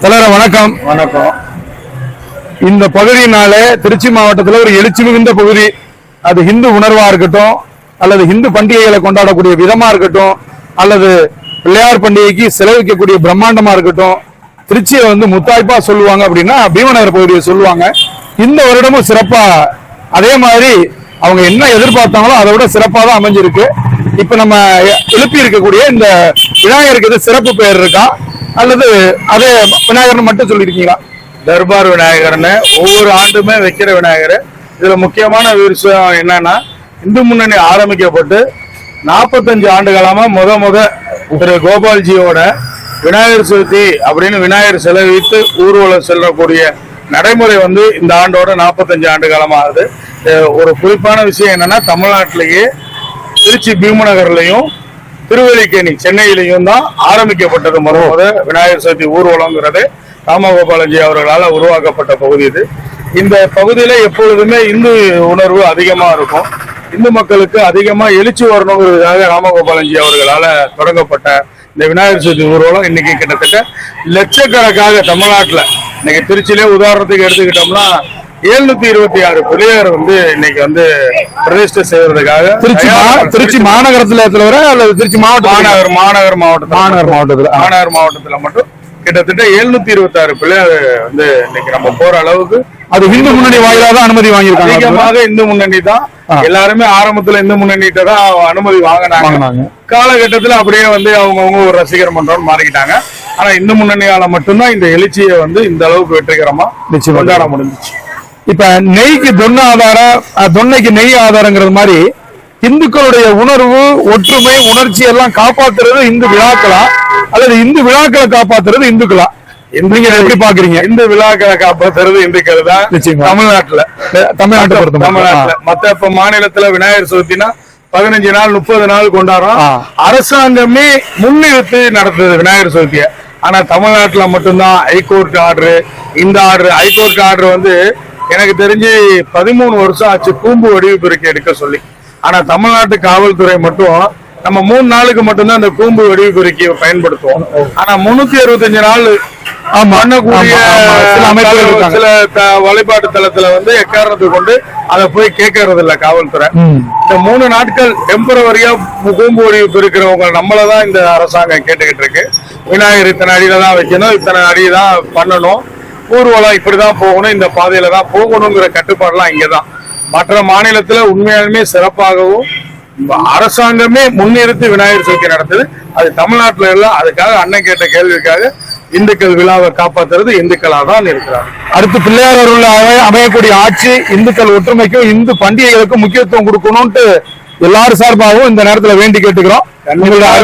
தலைவர் வணக்கம். வணக்கம். இந்த பகுதியினாலே திருச்சி மாவட்டத்தில் ஒரு எழுச்சி மிகுந்த பகுதி. அது ஹிந்து உணர்வா இருக்கட்டும் அல்லது ஹிந்து பண்டிகைகளை கொண்டாடக்கூடிய விதமா இருக்கட்டும் அல்லது பிள்ளையார் பண்டிகைக்கு செலவிக்கக்கூடிய பிரம்மாண்டமா இருக்கட்டும் திருச்சியை வந்து முத்தாய்ப்பா சொல்லுவாங்க அப்படின்னா பீமநகர் பகுதியை சொல்லுவாங்க. இந்த வருடமும் சிறப்பா அதே மாதிரி அவங்க என்ன எதிர்பார்த்தாங்களோ அதை விட சிறப்பாக தான் அமைஞ்சிருக்கு. இப்ப நம்ம எழுப்பி இருக்கக்கூடிய இந்த விநாயகருக்கு இது சிறப்பு பெயர் இருக்கா? அல்லது அதே விநாயகர்னு மட்டும் சொல்லியிருக்கீங்களா? தர்பார் விநாயகர்னு ஒவ்வொரு ஆண்டுமே வைக்கிற விநாயகர். இதில் முக்கியமான விஷயம் என்னன்னா இந்து முன்னணி ஆரம்பிக்கப்பட்டு நாற்பத்தஞ்சு ஆண்டு காலமாக முத முத திரு கோபால்ஜியோட விநாயகர் சதுர்த்தி அப்படின்னு விநாயகர் செலவித்து ஊர்வலம் செல்லக்கூடிய நடைமுறை வந்து இந்த ஆண்டோட நாற்பத்தஞ்சு ஆண்டு காலமாக ஆகுது ஒரு குறிப்பான விஷயம் என்னன்னா தமிழ்நாட்டிலேயே திருச்சி பீமநகர்லையும் திருவல்லிக்கேணி சென்னையிலையும் தான் ஆரம்பிக்கப்பட்டது முத விநாயகர் சதுர்த்தி ஊர்வலங்கிறது ராமகோபாலஜி அவர்களால் உருவாக்கப்பட்ட பகுதி இது. இந்த பகுதியில எப்பொழுதுமே இந்து உணர்வு அதிகமா இருக்கும். இந்து மக்களுக்கு அதிகமா எழுச்சி வரணுங்கிறதுக்காக ராமகோபாலஜி அவர்களால தொடங்கப்பட்ட இந்த விநாயகர் சதுர்த்தி ஊர்வலம் இன்னைக்கு கிட்டத்தட்ட லட்சக்கணக்காக தமிழ்நாட்டுல. இன்னைக்கு திருச்சியிலே உதாரணத்துக்கு எடுத்துக்கிட்டோம்னா எழுநூத்தி இருபத்தி ஆறு பிள்ளையார் வந்து இன்னைக்கு வந்து பிரதிஷ்டை செய்வதற்காக திருச்சி திருச்சி மாநகரத்துல தலைவர் அல்லது திருச்சி மாவட்டம் மாநகர் மாநகர் மாவட்டத்தில் மாநகர் மாவட்டத்துல. மாநகர் மாவட்டத்துல மட்டும். கிட்டத்தட்ட எழுநூத்தி இருபத்தி ஆறு பிள்ளையார் வந்து இன்னைக்கு நம்ம போற அளவுக்கு அது இந்து முன்னணி வாயிலாக தான் அனுமதி வாங்கியிருக்காங்க. அதிகமாக இந்து முன்னணி தான். எல்லாருமே ஆரம்பத்துல இந்து முன்னணிட்ட தான் அனுமதி வாங்கினாங்க. காலகட்டத்துல அப்படியே வந்து அவங்கவுங்க ஒரு ரசிகர் மன்றம்னு மாறிக்கிட்டாங்க. ஆனா இந்து முன்னணியால மட்டும்தான் இந்த எழுச்சியை வந்து இந்த அளவுக்கு வெற்றிகரமா. கொண்டாட முடிஞ்சுச்சு. இப்ப நெய்க்கு தொன்ன ஆதாரம் தொன்னைக்கு நெய் ஆதாரங்கிறது மாதிரி இந்துக்களுடைய உணர்வு ஒற்றுமை உணர்ச்சி எல்லாம் காப்பாத்துறது இந்து விழாக்களா? அல்லது இந்து விழாக்களை காப்பாத்துறது இந்துக்களா? நீங்க எப்படி பாக்குறீங்க? இந்த விழாக்களை காப்பாத்துறது இந்துக்கள் தான். தமிழ்நாட்டுல. தமிழ்நாட்டை. தமிழ்நாட்டுல. மத்த இப்ப மாநிலத்துல விநாயகர் சதுர்த்தினா பதினஞ்சு நாள் முப்பது நாள் கொண்டாடுறோம். அரசாங்கமே முன்னிறுத்தி நடத்துது விநாயகர் சதுர்த்திய. ஆனா தமிழ்நாட்டுல மட்டும்தான் ஹைகோர்ட் ஆர்டர். இந்த ஆர்டர் ஹைகோர்ட் ஆர்டர் வந்து எனக்கு தெரிஞ்சு பதிமூணு வருஷம் ஆச்சு கூம்பு வடிவு பெருக்கி எடுக்க சொல்லி. ஆனா தமிழ்நாட்டு காவல்துறை மட்டும் நம்ம மூணு நாளுக்கு மட்டும்தான் அந்த கூம்பு வடிவு பெருக்கி பயன்படுத்துவோம். ஆனா முன்னூத்தி அறுபத்தஞ்சு நாள் பண்ணக்கூடிய. சில வழிபாட்டு தலத்துல வந்து எக்காரணத்தை கொண்டு அதை போய் கேட்கறது இல்ல காவல்துறை. இந்த மூணு நாட்கள் டெம்பரவரியா கூம்பு வடிவு பெருக்கிறவங்க நம்மளதான் இந்த அரசாங்கம் கேட்டுக்கிட்டு இருக்கு. விநாயகர் இத்தனை அடியில தான் வைக்கணும் இத்தனை அடி தான் பண்ணணும். ஊர்வலம் இப்படிதான் போகணும் இந்த பாதையில தான் போகணுங்கிற கட்டுப்பாடுலாம் இங்கதான். மற்ற மாநிலத்துல உண்மையாலுமே சிறப்பாகவும் அரசாங்கமே முன்னிறுத்தி விநாயகர் சதுர்த்தி நடத்துது. அது தமிழ்நாட்டுல எல்லாம் அதுக்காக அண்ணன் கேட்ட கேள்விக்காக இந்துக்கள் விழாவை காப்பாத்துறது இந்துக்களாக தான் இருக்கிறாங்க. அடுத்து பிள்ளையார் அமை- அமையக்கூடிய ஆட்சி இந்துக்கள் ஒற்றுமைக்கும் இந்து பண்டிகைகளுக்கும் முக்கியத்துவம் கொடுக்கணும்ட்டு எல்லாரும் சார்பாகவும் இந்த நேரத்துல வேண்டி கேட்டுக்கிறோம்.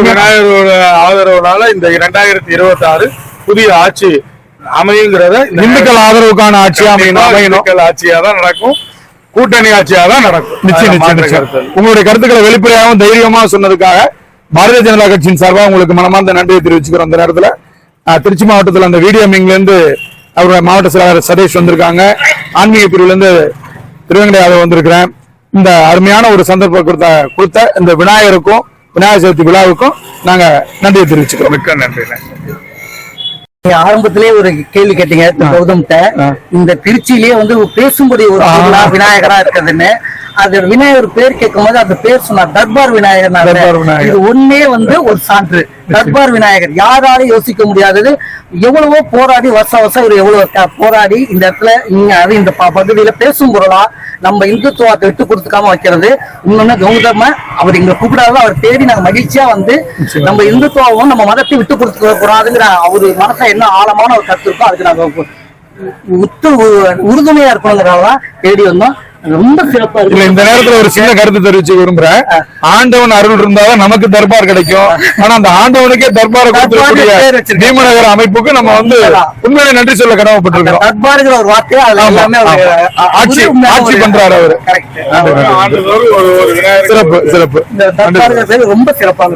விநாயகரோட ஆதரவுனால இந்த இரண்டாயிரத்தி இருபத்தி ஆறு புதிய ஆட்சி அமையுங்கிறத இந்த இந்துக்கள் ஆதரவுக்கான ஆட்சியா அமையணும் ஆட்சியா தான் நடக்கும். கூட்டணி ஆட்சியா தான் நடக்கும். நிச்சயம். உங்களுடைய கருத்துக்களை வெளிப்படையாகவும் தைரியமா சொன்னதுக்காக பாரதிய ஜனதா கட்சியின் சார்பாக உங்களுக்கு மனமார்ந்த நன்றியை தெரிவிச்சுக்கிறோம் அந்த நேரத்துல. திருச்சி மாவட்டத்தில் அந்த வீடியோ இருந்து அவருடைய மாவட்ட செயலாளர் சதீஷ் வந்திருக்காங்க. ஆன்மீக பிரிவுல இருந்து திருவங்கடை யாதவ் வந்திருக்கிறேன் இந்த அருமையான ஒரு சந்தர்ப்பம் கொடுத்த கொடுத்த இந்த விநாயகருக்கும் விநாயகர் சதுர்த்தி விழாவுக்கும் நாங்க நன்றியை தெரிவிச்சுக்கிறோம். மிக்க நன்றி. நீங்க ஆரம்பத்திலே ஒரு கேள்வி கேட்டீங்க கௌதம்கிட்ட. இந்த திருச்சியிலேயே வந்து பேசும்படி ஒரு விநாயகரா இருக்குதுன்னு. அது விநாயகர் பேர் கேட்கும் போது அந்த பேர் சொன்னார் தர்பார் விநாயகர். இது ஒன்னே வந்து ஒரு சான்று. தர்பார் விநாயகர். யாராலையும் யோசிக்க முடியாதது. எவ்வளவோ போராடி வருஷ வருஷம் இவர் எவ்வளவு போராடி இந்த இடத்துல இங்க அது இந்த பகுதியில பேசும் பொருளா நம்ம இந்துத்துவத்தை விட்டு கொடுத்துக்காம வைக்கிறது. இன்னொன்னு கௌதம அவர் எங்களை கூப்பிடாத அவர் தேடி நாங்க மகிழ்ச்சியா வந்து நம்ம இந்துத்துவம் நம்ம மதத்தை விட்டு கொடுத்துக்க கூடாதுங்கிற அவரு மனசுல என்ன ஆழமான ஒரு கருத்து இருக்கோ அதுக்கு நாங்க உத்து உறுதுணையா இருக்கணுங்கிறதால தான் தேடி வந்தோம். ரொம்ப சிறப்பா இல்ல இருக்கு இந்த நேரத்துல ஒரு சின்ன கருத்து தெரிவிச்சு விரும்புறேன். ஆண்டவன் அருள் இருந்தாதான் நமக்கு தர்பார் கிடைக்கும். ஆனா அந்த ஆண்டவனுக்கே தர்பாரை கொடுத்துருக்கூடிய அமைப்புக்கு நம்ம வந்து உண்மையிலே நன்றி சொல்ல கடமைப்பட்டிருக்கிறோம். தர்பாருங்கிற ஒரு வார்த்தை. ஆட்சி- ஆட்சி பண்றாரு அவரு. கரெக்ட் ஆண்டுதோறும் ஒரு ஒரு விநாயகர் சிறப்பு சிறப்பு. ரொம்ப சிறப்பான